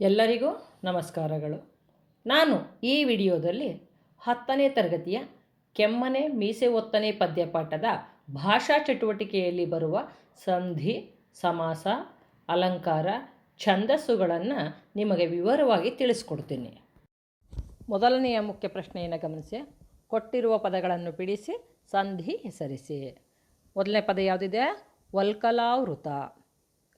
ಎಲ್ಲರಿಗೂ ನಮಸ್ಕಾರಗಳು. ನಾನು ಈ ವಿಡಿಯೋದಲ್ಲಿ ಹತ್ತನೇ ತರಗತಿಯ ಕೆಮ್ಮನೆ ಮೀಸೆ ಒತ್ತನೆ ಪದ್ಯಪಾಠದ ಭಾಷಾ ಚಟುವಟಿಕೆಯಲ್ಲಿ ಬರುವ ಸಂಧಿ, ಸಮಾಸ, ಅಲಂಕಾರ, ಛಂದಸ್ಸುಗಳನ್ನು ನಿಮಗೆ ವಿವರವಾಗಿ ತಿಳಿಸ್ಕೊಡ್ತೀನಿ. ಮೊದಲನೆಯ ಮುಖ್ಯ ಪ್ರಶ್ನೆಯನ್ನು ಗಮನಿಸಿ. ಕೊಟ್ಟಿರುವ ಪದಗಳನ್ನು ಬಿಡಿಸಿ, ಸಂಧಿ ಹೆಸರಿಸಿ. ಮೊದಲನೇ ಪದ ಯಾವುದಿದೆ? ವಲ್ಕಲಾವೃತ.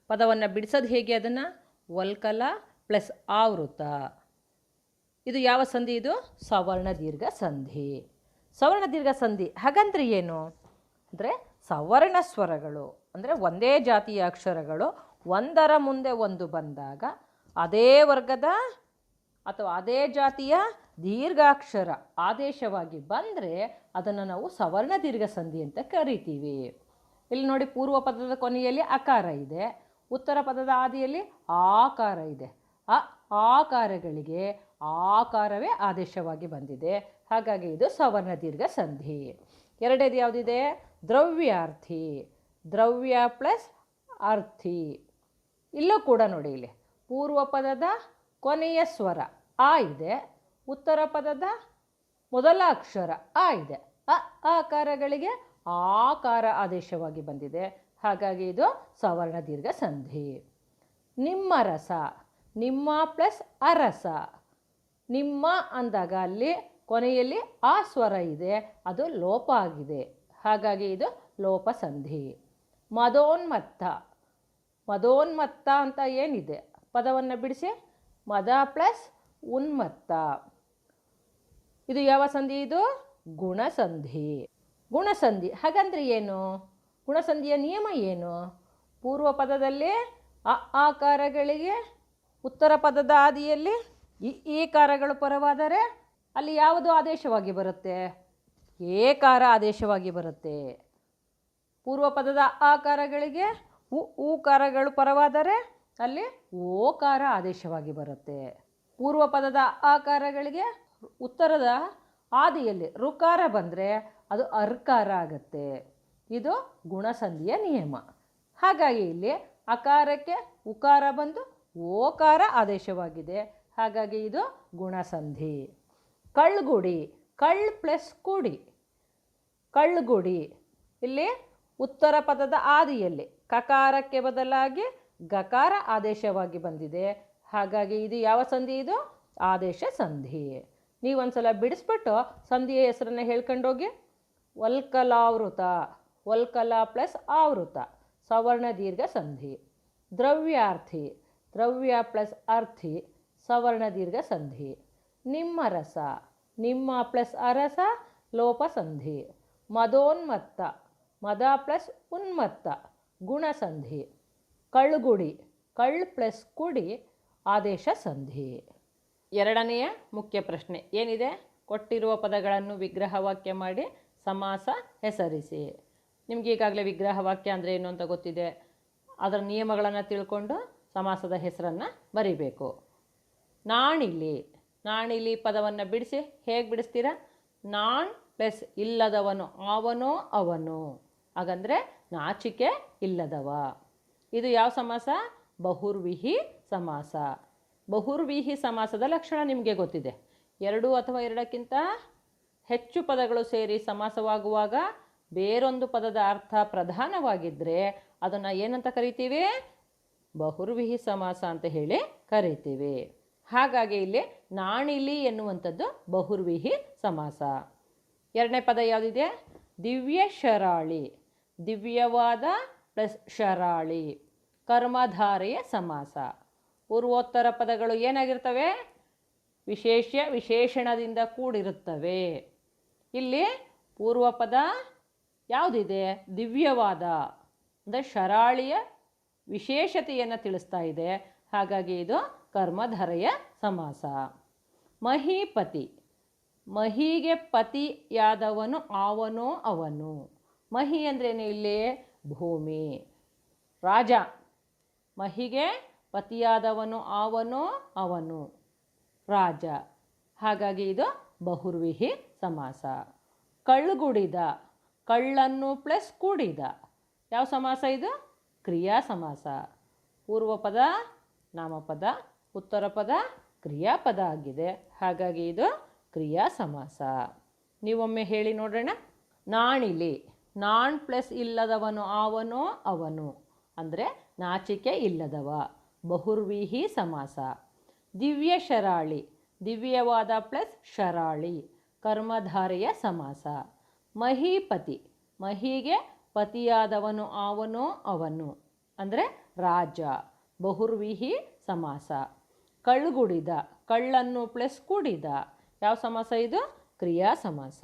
ಪದವನ್ನು ಬಿಡಿಸೋದು ಹೇಗೆ ಅದನ್ನು? ವಲ್ಕಲ ಪ್ಲಸ್ ಆವೃತ. ಇದು ಯಾವ ಸಂಧಿ ಇದು? ಸವರ್ಣ ದೀರ್ಘ ಸಂಧಿ. ಸವರ್ಣ ದೀರ್ಘ ಸಂಧಿ ಹಾಗಂದ್ರೆ ಏನು? ಅಂದರೆ ಸವರ್ಣ ಸ್ವರಗಳು, ಅಂದರೆ ಒಂದೇ ಜಾತಿಯ ಅಕ್ಷರಗಳು ಒಂದರ ಮುಂದೆ ಒಂದು ಬಂದಾಗ ಅದೇ ವರ್ಗದ ಅಥವಾ ಅದೇ ಜಾತಿಯ ದೀರ್ಘಾಕ್ಷರ ಆದೇಶವಾಗಿ ಬಂದರೆ ಅದನ್ನು ನಾವು ಸವರ್ಣ ದೀರ್ಘ ಸಂಧಿ ಅಂತ ಕರಿತೀವಿ. ಇಲ್ಲಿ ನೋಡಿ ಪೂರ್ವ ಪದದ ಕೊನೆಯಲ್ಲಿ ಅಕಾರ ಇದೆ. ಉತ್ತರ ಪದದ ಆದಿಯಲ್ಲಿ ಆಕಾರ ಇದೆ. ಆ ಆಕಾರಗಳಿಗೆ ಆಕಾರವೇ ಆದೇಶವಾಗಿ ಬಂದಿದೆ. ಹಾಗಾಗಿ ಇದು ಸವರ್ಣ ದೀರ್ಘ ಸಂಧಿ. ಎರಡೇದು ಯಾವುದಿದೆ? ದ್ರವ್ಯಾರ್ಥಿ. ದ್ರವ್ಯ ಪ್ಲಸ್ ಅರ್ಥಿ. ಇಲ್ಲೂ ಕೂಡ ನೋಡಿ ಇಲ್ಲಿ. ಪೂರ್ವ ಪದದ ಕೊನೆಯ ಸ್ವರ. ಆ ಇದೆ. ಉತ್ತರ ಪದದ ಮೊದಲ ಅಕ್ಷರ. ಆ ಇದೆ. ಅ ಆಕಾರಗಳಿಗೆ ಆಕಾರ ಆದೇಶವಾಗಿ ಬಂದಿದೆ. ಹಾಗಾಗಿ ಇದು ಸವರ್ಣ ದೀರ್ಘ ಸಂಧಿ. ನಿಮ್ಮ ರಸ. ನಿಮ್ಮ ಪ್ಲಸ್ ಅರಸ. ನಿಮ್ಮ ಅಂದಾಗ ಅಲ್ಲಿ, ಕೊನೆಯಲ್ಲಿ ಆ ಸ್ವರ ಇದೆ, ಅದು ಲೋಪ ಆಗಿದೆ. ಹಾಗಾಗಿ ಇದು ಲೋಪ ಸಂಧಿ. ಮದೋನ್ಮತ್ತ. ಮದೋನ್ಮತ್ತ ಅಂತ ಏನಿದೆ? ಪದವನ್ನು ಬಿಡಿಸಿ. ಮದ ಪ್ಲಸ್ ಉನ್ಮತ್ತ. ಇದು ಯಾವ ಸಂಧಿ ಇದು? ಗುಣಸಂಧಿ. ಗುಣಸಂಧಿ. ಹಾಗಂದ್ರೆ ಏನು? ಗುಣಸಂಧಿಯ ನಿಯಮ ಏನು? ಪೂರ್ವ ಪದದಲ್ಲಿ ಆ ಆಕಾರಗಳಿಗೆ ಉತ್ತರ ಪದದ ಆದಿಯಲ್ಲಿ ಈ ಕಾರಗಳು ಪರವಾದರೆ ಅಲ್ಲಿ ಯಾವುದು ಆದೇಶವಾಗಿ ಬರುತ್ತೆ? ಏಕಾರ ಆದೇಶವಾಗಿ ಬರುತ್ತೆ. ಪೂರ್ವ ಪದದ ಆಕಾರಗಳಿಗೆ ಉ, ಊಕಾರಗಳು ಪರವಾದರೆ ಅಲ್ಲಿ ಓಕಾರ ಆದೇಶವಾಗಿ ಬರುತ್ತೆ. ಪೂರ್ವ ಪದದ ಆಕಾರಗಳಿಗೆ ಉತ್ತರದ ಆದಿಯಲ್ಲಿ ಋಕಾರ ಬಂದರೆ ಅದು ಅರ್ಕಾರ ಆಗುತ್ತೆ. ಇದು ಗುಣಸಂಧಿಯ ನಿಯಮ. ಹಾಗಾಗಿ ಇಲ್ಲಿ ಅಕಾರಕ್ಕೆ ಉಕಾರ ಬಂದು ಓಕಾರ ಆದೇಶವಾಗಿದೆ. ಹಾಗಾಗಿ ಇದು ಗುಣಸಂಧಿ. ಕಳ್ಗುಡಿ, ಕಳ್ ಪ್ಲಸ್ ಕುಡಿ. ಕಳ್ಗುಡಿ, ಇಲ್ಲಿ ಉತ್ತರ ಪದದ ಆದಿಯಲ್ಲಿ ಕಕಾರಕ್ಕೆ ಬದಲಾಗಿ ಗಕಾರ ಆದೇಶವಾಗಿ ಬಂದಿದೆ. ಹಾಗಾಗಿ ಇದು ಯಾವ ಸಂಧಿ ಇದು? ಆದೇಶ ಸಂಧಿ. ನೀವೊಂದ್ಸಲ ಬಿಡಿಸ್ಬಿಟ್ಟು ಸಂಧಿಯ ಹೆಸರನ್ನು ಹೇಳ್ಕೊಂಡೋಗಿ. ವಲ್ಕಲಾವೃತ, ವಲ್ಕಲ ಪ್ಲಸ್ ಆವೃತ ಸವರ್ಣ ದೀರ್ಘ ಸಂಧಿ. ದ್ರವ್ಯಾರ್ಥಿ ದ್ರವ್ಯ ಪ್ಲಸ್ ಅರ್ಥಿ ಸವರ್ಣ ದೀರ್ಘ ಸಂಧಿ. ನಿಮ್ಮ ರಸ, ನಿಮ್ಮ ಪ್ಲಸ್ ಅರಸ ಲೋಪ ಸಂಧಿ. ಮದೋನ್ಮತ್ತ, ಮದ ಪ್ಲಸ್ ಉನ್ಮತ್ತ, ಗುಣ ಸಂಧಿ. ಕಳ್ಗುಡಿ, ಕಳ್ ಪ್ಲಸ್ ಕುಡಿ, ಆದೇಶ ಸಂಧಿ. ಎರಡನೆಯ ಮುಖ್ಯ ಪ್ರಶ್ನೆ, ಏನಿದೆ? ಕೊಟ್ಟಿರುವ ಪದಗಳನ್ನು ವಿಗ್ರಹವಾಕ್ಯ ಮಾಡಿ ಸಮಾಸ ಹೆಸರಿಸಿ. ನಿಮಗೆ ಈಗಾಗಲೇ ವಿಗ್ರಹವಾಕ್ಯ ಅಂದರೆ ಏನು ಅಂತ ಗೊತ್ತಿದೆ? ಅದರ ನಿಯಮಗಳನ್ನು ತಿಳ್ಕೊಂಡು ಸಮಾಸದ ಹೆಸರನ್ನು ಬರಿಬೇಕು. ನಾಣಿಲಿ ನಾಣಿಲಿ ಪದವನ್ನು ಬಿಡಿಸಿ ಹೇಗೆ ಬಿಡಿಸ್ತೀರಾ? ನಾಣ್ ಪ್ಲಸ್ ಇಲ್ಲದವನು ಅವನೋ ಅವನು. ಹಾಗಂದರೆ ನಾಚಿಕೆ ಇಲ್ಲದವ. ಇದು ಯಾವ ಸಮಾಸ? ಬಹುರ್ವಿಹಿ ಸಮಾಸ. ಬಹುರ್ವಿಹಿ ಸಮಾಸದ ಲಕ್ಷಣ ನಿಮಗೆ ಗೊತ್ತಿದೆ. ಎರಡು ಅಥವಾ ಎರಡಕ್ಕಿಂತ ಹೆಚ್ಚು ಪದಗಳು ಸೇರಿ ಸಮಾಸವಾಗುವಾಗ ಬೇರೊಂದು ಪದದ ಅರ್ಥ ಪ್ರಧಾನವಾಗಿದ್ದರೆ ಅದನ್ನು ಏನಂತ ಕರಿತೀವಿ? ಬಹುರ್ವಿಹಿ ಸಮಾಸ ಅಂತ ಹೇಳಿ ಕರಿತೀವಿ. ಹಾಗಾಗಿ ಇಲ್ಲಿ ನಾಣಿಲಿ ಎನ್ನುವಂಥದ್ದು ಬಹುರ್ವಿಹಿ ಸಮಾಸ. ಎರಡನೇ ಪದ ಯಾವುದಿದೆ? ದಿವ್ಯ ಶರಾಳಿ. ದಿವ್ಯವಾದ ಪ್ಲಸ್ ಶರಾಳಿ. ಕರ್ಮಧಾರೆಯ ಸಮಾಸ. ಪೂರ್ವೋತ್ತರ ಪದಗಳು ಏನಾಗಿರ್ತವೆ? ವಿಶೇಷ ವಿಶೇಷಣದಿಂದ ಕೂಡಿರುತ್ತವೆ. ಇಲ್ಲಿ ಪೂರ್ವ ಪದ ಯಾವುದಿದೆ? ದಿವ್ಯವಾದ. ಅಂದರೆ ಶರಾಳಿಯ ವಿಶೇಷತೆಯನ್ನು ತಿಳಿಸ್ತಾ ಇದೆ. ಹಾಗಾಗಿ ಇದು ಕರ್ಮಧರೆಯ ಸಮಾಸ. ಮಹಿಪತಿ. ಮಹಿಗೆ ಪತಿಯಾದವನು ಆವನೋ ಅವನು. ಮಹಿ ಅಂದ್ರೇನು ಇಲ್ಲಿ? ಭೂಮಿ. ರಾಜ. ಮಹಿಗೆ ಪತಿಯಾದವನು ಆವನೋ ಅವನು. ರಾಜ. ಹಾಗಾಗಿ ಇದು ಬಹುರ್ವಿಹಿ ಸಮಾಸ. ಕಳ್ಳುಗುಡಿದ ಕಳ್ಳನ್ನು ಪ್ಲಸ್ ಕೂಡಿದ. ಯಾವ ಸಮಾಸ ಇದು? ಕ್ರಿಯಾ ಸಮಾಸ ಪೂರ್ವ ಪದ ನಾಮಪದ ಉತ್ತರ ಪದ ಕ್ರಿಯಾಪದ ಆಗಿದೆ. ಹಾಗಾಗಿ ಇದು ಕ್ರಿಯಾ ಸಮಾಸ ನೀವೊಮ್ಮೆ ಹೇಳಿ ನೋಡೋಣ. ನಾಣಿಲಿ. ನಾಣ್ ಪ್ಲಸ್ ಇಲ್ಲದವನು ಅವನೋ ಅವನು. ಅಂದರೆ ನಾಚಿಕೆ ಇಲ್ಲದವ. ಬಹುರ್ವೀಹಿ ಸಮಾಸ. ದಿವ್ಯ ಶರಾಳಿ. ದಿವ್ಯವಾದ ಪ್ಲಸ್ ಶರಾಳಿ. ಕರ್ಮಧಾರೆಯ ಸಮಾಸ. ಮಹೀಪತಿ. ಮಹಿಗೆ ಪತಿಯಾದವನು ಅವನೋ ಅವನು. ಅಂದರೆ ರಾಜ, ಬಹುರ್ವಿಹಿ ಸಮಾಸ. ಕಳ್ಗುಡಿದ, ಕಳ್ಳನ್ನು ಪ್ಲಸ್ ಕೂಡಿದ ಯಾವ ಸಮಾಸ ಇದು? ಕ್ರಿಯಾ ಸಮಾಸ.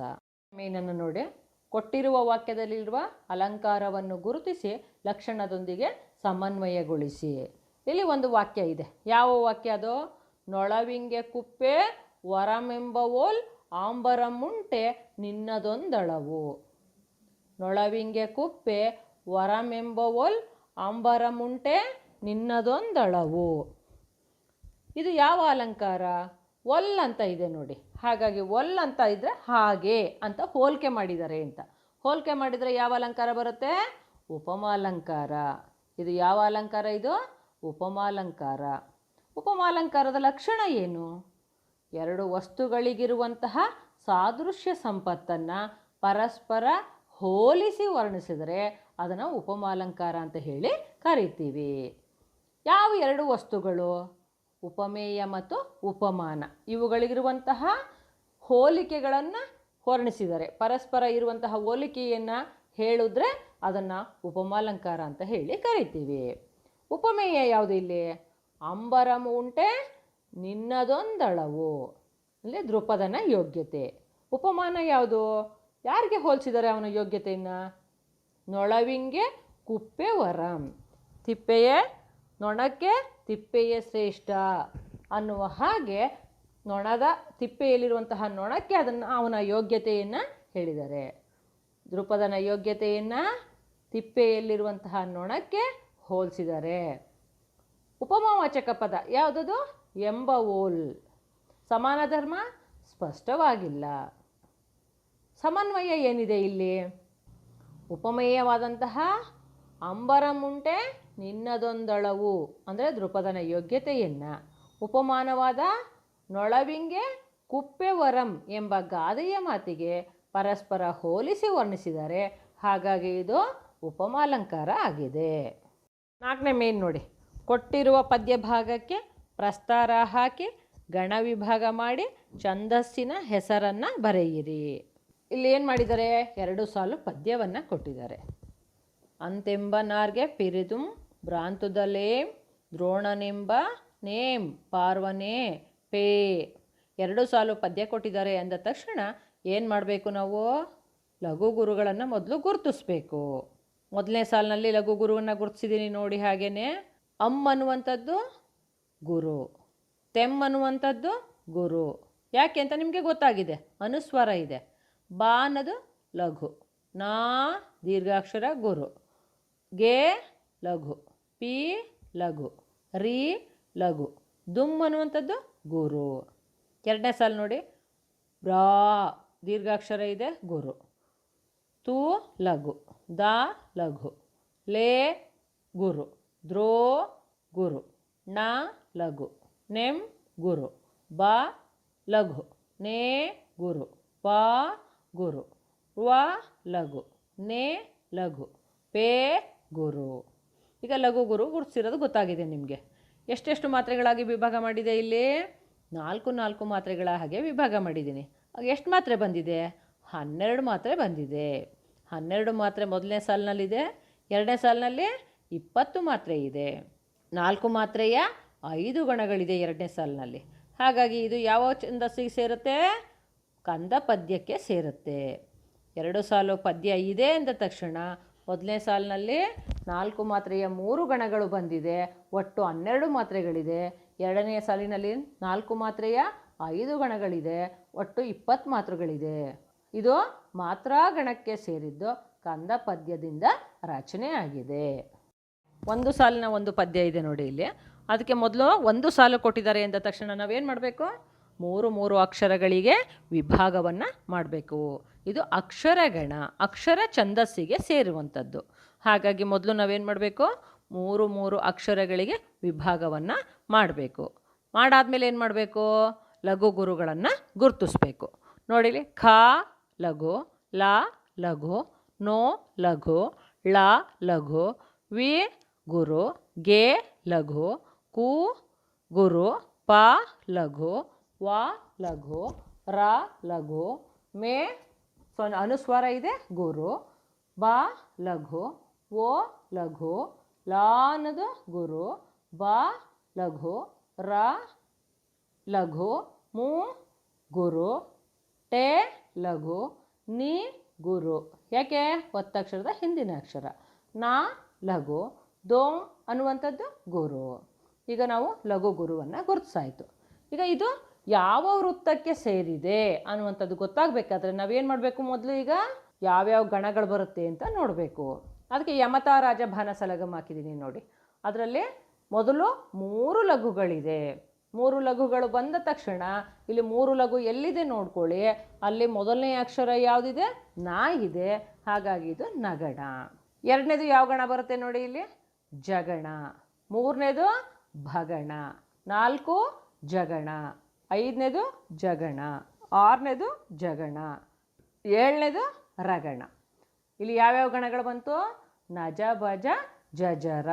ಮೇನನ್ನು ನೋಡಿ. ಕೊಟ್ಟಿರುವ ವಾಕ್ಯದಲ್ಲಿರುವ ಅಲಂಕಾರವನ್ನು ಗುರುತಿಸಿ, ಲಕ್ಷಣದೊಂದಿಗೆ ಸಮನ್ವಯಗೊಳಿಸಿ. ಇಲ್ಲಿ ಒಂದು ವಾಕ್ಯ ಇದೆ. ಯಾವ ವಾಕ್ಯ ಅದು? ನೊಳವಿಂಗೆ ಕುಪ್ಪೆ ವರಮೆಂಬವೋಲ್ ಆಂಬರಮುಂಟೆ, ನಿನ್ನದೊಂದಳವು. ನೊಳವಿಂಗೆ ಕುಪ್ಪೆ ವರಮೆಂಬವೊಲ್ ಆಂಬರಮುಂಟೆ ನಿನ್ನದೊಂದಳವು. ಇದು ಯಾವ ಅಲಂಕಾರ? ಒಲ್ ಅಂತ ಇದೆ ನೋಡಿ. ಹಾಗಾಗಿ ಒಲ್ ಅಂತ ಇದ್ದರೆ ಹಾಗೆ ಅಂತ ಹೋಲಿಕೆ ಮಾಡಿದ್ದಾರೆ ಅಂತ. ಹೋಲಿಕೆ ಮಾಡಿದರೆ ಯಾವ ಅಲಂಕಾರ ಬರುತ್ತೆ? ಉಪಮಾಲಂಕಾರ ಇದು ಯಾವ ಅಲಂಕಾರ ಇದು? ಉಪಮಾಲಂಕಾರ ಉಪಮಾಲಂಕಾರದ ಲಕ್ಷಣ ಏನು? ಎರಡು ವಸ್ತುಗಳಿಗಿರುವಂತಹ ಸಾದೃಶ್ಯ ಸಂಪತ್ತನ್ನು ಪರಸ್ಪರ ಹೋಲಿಸಿ ವರ್ಣಿಸಿದರೆ ಅದನ್ನು ಉಪಮಾಲಂಕಾರ ಅಂತ ಹೇಳಿ ಕರಿತೀವಿ. ಯಾವ ಎರಡು ವಸ್ತುಗಳು? ಉಪಮೇಯ ಮತ್ತು ಉಪಮಾನ. ಇವುಗಳಿಗಿರುವಂತಹ ಹೋಲಿಕೆಗಳನ್ನು ವರ್ಣಿಸಿದರೆ, ಪರಸ್ಪರ ಇರುವಂತಹ ಹೋಲಿಕೆಯನ್ನು ಹೇಳಿದ್ರೆ ಅದನ್ನು ಉಪಮಾಲಂಕಾರ ಅಂತ ಹೇಳಿ ಕರಿತೀವಿ. ಉಪಮೇಯ ಯಾವುದು ಇಲ್ಲಿ? ಅಂಬರಮು ಉಂಟೆ, ನಿನ್ನದೊಂದಳವು. ಅಂದರೆ ದೃಪದನ ಯೋಗ್ಯತೆ. ಉಪಮಾನ ಯಾವುದು? ಯಾರಿಗೆ ಹೋಲಿಸಿದ್ದಾರೆ ಅವನ ಯೋಗ್ಯತೆಯನ್ನು? ನೊಳವಿಂಗೆ ಕುಪ್ಪೆ ವರಂ. ತಿಪ್ಪೆಯೇ ನೊಣಕ್ಕೆ ತಿಪ್ಪೆಯೇ ಶ್ರೇಷ್ಠ ಅನ್ನುವ ಹಾಗೆ ನೊಣದ ತಿಪ್ಪೆಯಲ್ಲಿರುವಂತಹ ನೊಣಕ್ಕೆ ಅದನ್ನು ಅವನ ಯೋಗ್ಯತೆಯನ್ನು ಹೇಳಿದ್ದಾರೆ. ದೃಪದನ ಯೋಗ್ಯತೆಯನ್ನು ತಿಪ್ಪೆಯಲ್ಲಿರುವಂತಹ ನೊಣಕ್ಕೆ ಹೋಲಿಸಿದ್ದಾರೆ. ಉಪಮಾವಾಚಕ ಪದ ಯಾವುದದು? ಎಂಬ ಓಲ್. ಸಮಾನ ಧರ್ಮ? ಸ್ಪಷ್ಟವಾಗಿಲ್ಲ. ಸಮನ್ವಯ ಏನಿದೆ ಇಲ್ಲಿ? ಉಪಮೇಯವಾದಂತಹ ಅಂಬರಮುಂಟೆ ನಿನ್ನದೊಂದಳವು. ಅಂದರೆ ದೃಪದನ ಯೋಗ್ಯತೆಯನ್ನು. ಉಪಮಾನವಾದ ನೊಳವಿಂಗೆ ಕುಪ್ಪೆವರಂ ಎಂಬ ಗಾದೆಯ ಮಾತಿಗೆ ಪರಸ್ಪರ ಹೋಲಿಸಿ ವರ್ಣಿಸಿದರೆ ಹಾಗಾಗಿ ಇದು ಉಪಮಾಲಂಕಾರ ಆಗಿದೆ. ನಾಲ್ಕನೇ ಮೇನ್ ನೋಡಿ. ಕೊಟ್ಟಿರುವ ಪದ್ಯ ಭಾಗಕ್ಕೆ ಪ್ರಸ್ತಾರ ಹಾಕಿ ಗಣ ವಿಭಾಗ ಮಾಡಿ ಛಂದಸ್ಸಿನ ಹೆಸರನ್ನು ಬರೆಯಿರಿ. ಇಲ್ಲಿ ಏನು ಮಾಡಿದ್ದಾರೆ? ಎರಡು ಸಾಲು ಪದ್ಯವನ್ನು ಕೊಟ್ಟಿದ್ದಾರೆ. ಅಂತೆಂಬನಾರ್ಗೆ ಪಿರಿದುಂ ಭ್ರಾಂತುದಲೇಂ ದ್ರೋಣನೆಂಬ ನೇಮ್ ಪಾರ್ವನೇ ಪೇ. ಎರಡು ಸಾಲು ಪದ್ಯ ಕೊಟ್ಟಿದ್ದಾರೆ ಅಂದ ತಕ್ಷಣ ಏನು ಮಾಡಬೇಕು ನಾವು? ಲಘು ಗುರುಗಳನ್ನು ಮೊದಲು ಗುರುತಿಸ್ಬೇಕು. ಮೊದಲನೇ ಸಾಲಿನಲ್ಲಿ ಲಘು ಗುರುವನ್ನು ಗುರುತಿಸಿದ್ದೀನಿ ನೋಡಿ ಹಾಗೇನೆ. ಅಮ್ಮ ಅನ್ನುವಂಥದ್ದು ಗುರು, ತೆಮ್ ಅನ್ನುವಂಥದ್ದು ಗುರು. ಯಾಕೆ ಅಂತ ನಿಮಗೆ ಗೊತ್ತಾಗಿದೆ. ಅನುಸ್ವರ ಇದೆ. ಬಾ ಅನ್ನೋದು ಲಘು. ನಾ ದೀರ್ಘಾಕ್ಷರ ಗುರು. ಗೆ ಲಘು. ಪಿ ಲಘು. ರಿ ಲಘು. ದುಮ್ ಅನ್ನುವಂಥದ್ದು ಗುರು. ಎರಡನೇ ಸಾಲು ನೋಡಿ. ಬ್ರಾ ದೀರ್ಘಾಕ್ಷರ ಇದೆ ಗುರು. ತು ಲಘು. ದ ಲಘು. ಲೇ ಗುರು. ದ್ರೋ ಗುರು. ನ ಲಘು. ನೆಮ್ ಗುರು. ಬ ಲಘು. ನೇ ಗುರು. ಪ ಗುರು. ವ ಲಘು. ನೇ ಲಘು. ಪೇ ಗುರು. ಈಗ ಲಘು ಗುರು ಗುರುತಿಸಿರೋದು ಗೊತ್ತಾಗಿದೆ ನಿಮಗೆ. ಎಷ್ಟೆಷ್ಟು ಮಾತ್ರೆಗಳಾಗಿ ವಿಭಾಗ ಮಾಡಿದೆ ಇಲ್ಲಿ? ನಾಲ್ಕು ನಾಲ್ಕು ಮಾತ್ರೆಗಳ ಹಾಗೆ ವಿಭಾಗ ಮಾಡಿದ್ದೀನಿ. ಎಷ್ಟು ಮಾತ್ರೆ ಬಂದಿದೆ? ಹನ್ನೆರಡು ಮಾತ್ರೆ ಬಂದಿದೆ. ಹನ್ನೆರಡು ಮಾತ್ರೆ ಮೊದಲನೇ ಸಾಲಿನಲ್ಲಿದೆ, ಎರಡನೇ ಸಾಲಿನಲ್ಲಿ ಇಪ್ಪತ್ತು ಮಾತ್ರೆ ಇದೆ. ನಾಲ್ಕು ಮಾತ್ರೆಯ ಐದು ಗಣಗಳಿದೆ ಎರಡನೇ ಸಾಲಿನಲ್ಲಿ. ಹಾಗಾಗಿ ಇದು ಯಾವ ಛಂದಸ್ಸಿಗೆ ಸೇರುತ್ತೆ? ಕಂದ ಪದ್ಯಕ್ಕೆ ಸೇರುತ್ತೆ. ಎರಡು ಸಾಲು ಪದ್ಯ ಇದೆ ಅಂದ ತಕ್ಷಣ ಮೊದಲನೇ ಸಾಲಿನಲ್ಲಿ ನಾಲ್ಕು ಮಾತ್ರೆಯ ಮೂರು ಗಣಗಳು ಬಂದಿದೆ. ಒಟ್ಟು ಹನ್ನೆರಡು ಮಾತ್ರೆಗಳಿದೆ. ಎರಡನೆಯ ಸಾಲಿನಲ್ಲಿ ನಾಲ್ಕು ಮಾತ್ರೆಯ ಐದು ಗಣಗಳಿದೆ. ಒಟ್ಟು ಇಪ್ಪತ್ತು ಮಾತ್ರೆಗಳಿದೆ. ಇದು ಮಾತ್ರಾ ಗಣಕ್ಕೆ ಸೇರಿದ್ದು ಕಂದ ಪದ್ಯದಿಂದ ರಚನೆ ಆಗಿದೆ. ಒಂದು ಸಾಲಿನ ಒಂದು ಪದ್ಯ ಇದೆ ನೋಡಿ ಇಲ್ಲಿ. ಅದಕ್ಕೆ ಮೊದಲು ಒಂದು ಸಾಲು ಕೊಟ್ಟಿದ್ದಾರೆ ಎಂದ ತಕ್ಷಣ ನಾವೇನು ಮಾಡಬೇಕು? ಮೂರು ಮೂರು ಅಕ್ಷರಗಳಿಗೆ ವಿಭಾಗವನ್ನು ಮಾಡಬೇಕು. ಇದು ಅಕ್ಷರಗಣ, ಅಕ್ಷರ ಛಂದಸ್ಸಿಗೆ ಸೇರುವಂಥದ್ದು. ಹಾಗಾಗಿ ಮೊದಲು ನಾವೇನು ಮಾಡಬೇಕು? ಮೂರು ಮೂರು ಅಕ್ಷರಗಳಿಗೆ ವಿಭಾಗವನ್ನು ಮಾಡಬೇಕು. ಮಾಡಾದ್ಮೇಲೆ ಏನು ಮಾಡಬೇಕು? ಲಘು ಗುರುಗಳನ್ನು ಗುರುತಿಸ್ಬೇಕು. ನೋಡಿಲಿ, ಖ, ಲಘು, ಲ, ಲಘು, ನೋ, ಲಘು, ಳ, ಲಘು, ವಿ, ಗುರು, ಗೆ, ಲಘು, ಕು, ಗುರು, ಪ, ಲಘು ವ, ಲಘು, ರ, ಲಘು, ಮೇ ಸೊ ಅನುಸ್ವಾರ ಇದೆ, ಗುರು, ಬ, ಲಘು, ಓ, ಲಘು, ಲ ಅನ್ನೋದು ಗುರು, ಬ, ಲಘು, ರ, ಲಘು, ಮೂ, ಗುರು, ಟೆ, ಲಘು, ನಿ, ಗುರು. ಯಾಕೆ? ಒತ್ತಕ್ಷರದ ಹಿಂದಿನ ಅಕ್ಷರ. ನಾ, ಲಘು, ದೋಂ ಅನ್ನುವಂಥದ್ದು ಗುರು. ಈಗ ನಾವು ಲಘು ಗುರುವನ್ನು ಗುರುತಿಸಾಯಿತು. ಈಗ ಇದು ಯಾವ ವೃತ್ತಕ್ಕೆ ಸೇರಿದೆ ಅನ್ನುವಂಥದ್ದು ಗೊತ್ತಾಗಬೇಕಾದ್ರೆ ನಾವೇನು ಮಾಡಬೇಕು ಮೊದಲು ಈಗ? ಯಾವ್ಯಾವ ಗಣಗಳು ಬರುತ್ತೆ ಅಂತ ನೋಡಬೇಕು. ಅದಕ್ಕೆ ಯಮತಾ ರಾಜ ಭಾನ ಸಲಗಮ್ ಹಾಕಿದ್ದೀನಿ ನೋಡಿ. ಅದರಲ್ಲಿ ಮೊದಲು ಮೂರು ಲಘುಗಳಿದೆ. ಮೂರು ಲಘುಗಳು ಬಂದ ತಕ್ಷಣ ಇಲ್ಲಿ ಮೂರು ಲಘು ಎಲ್ಲಿದೆ ನೋಡ್ಕೊಳ್ಳಿ. ಅಲ್ಲಿ ಮೊದಲನೇ ಅಕ್ಷರ ಯಾವುದಿದೆ? ನಾ ಇದೆ ಹಾಗಾಗಿ ಇದು ನಗಣ. ಎರಡನೇದು ಯಾವ ಗಣ ಬರುತ್ತೆ ನೋಡಿ ಇಲ್ಲಿ? ಜಗಣ. ಮೂರನೇದು ಭಗಣ. ನಾಲ್ಕು ಜಗಣ. ಐದನೇದು ಜಗಣ, ಆರನೇದು ಜಗಣ, ಏಳನೇದು ರಗಣ. ಇಲ್ಲಿ ಯಾವ್ಯಾವ ಗಣಗಳು ಬಂತು? ನಜ, ಭಜ, ಜಜರ.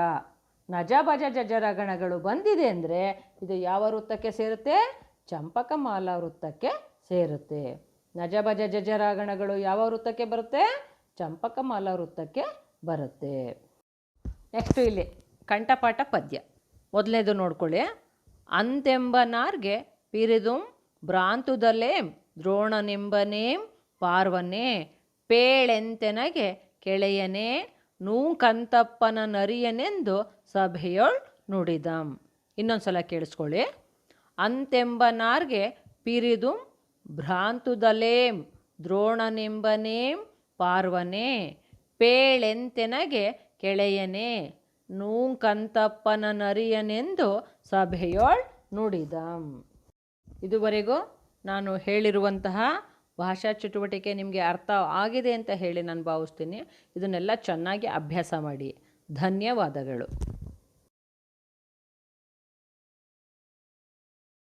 ನಜ, ಭಜ, ಜಜರ ಗಣಗಳು ಬಂದಿದೆ ಅಂದರೆ ಇದು ಯಾವ ವೃತ್ತಕ್ಕೆ ಸೇರುತ್ತೆ? ಚಂಪಕಮಾಲ ವೃತ್ತಕ್ಕೆ ಸೇರುತ್ತೆ. ನಜ, ಭಜ, ಜಜರ ಗಣಗಳು ಯಾವ ವೃತ್ತಕ್ಕೆ ಬರುತ್ತೆ? ಚಂಪಕಮಾಲ ವೃತ್ತಕ್ಕೆ ಬರುತ್ತೆ. ನೆಕ್ಸ್ಟು ಇಲ್ಲಿ ಕಂಠಪಾಠ ಪದ್ಯ. ಮೊದಲನೇದು ನೋಡ್ಕೊಳ್ಳಿ. ಅಂತೆಂಬನಾರ್ಗೆ ಪಿರಿದುಂ ಭ್ರಾಂತುದಲೇಂ ದ್ರೋಣನೆಂಬನೇಂ ಪಾರ್ವನೆ ಪೇಳೆಂತೆನಗೆ ಕೆಳೆಯನೆ ನೂಕಂತಪ್ಪನ ನರಿಯನೆಂದು ಸಭೆಯೊಳ್ ನುಡಿದಂ. ಇನ್ನೊಂದು ಸಲ ಕೇಳಿಸ್ಕೊಳ್ಳಿ ಅಂತೆಂಬನಾರ್ಗೆ ಪಿರಿದುಂ ಭ್ರಾಂತುದಲೇಂ ದ್ರೋಣನೆಂಬನೇಂ ಪಾರ್ವನೆ ಪೇಳೆಂತೆನಗೆ ಕೆಳೆಯನೆ ನೂಕಂತಪ್ಪನ ನರಿಯನೆಂದು ಸಭೆಯೊಳ್ ನುಡಿದಂ. ಇದುವರೆಗೂ ನಾನು ಹೇಳಿರುವಂತಹ ಭಾಷಾ ಚಟುವಟಿಕೆ ನಿಮಗೆ ಅರ್ಥ ಆಗಿದೆ ಅಂತ ಹೇಳಿ ನಾನು ಭಾವಿಸ್ತೀನಿ. ಇದನ್ನೆಲ್ಲ ಚೆನ್ನಾಗಿ ಅಭ್ಯಾಸ ಮಾಡಿ. ಧನ್ಯವಾದಗಳು.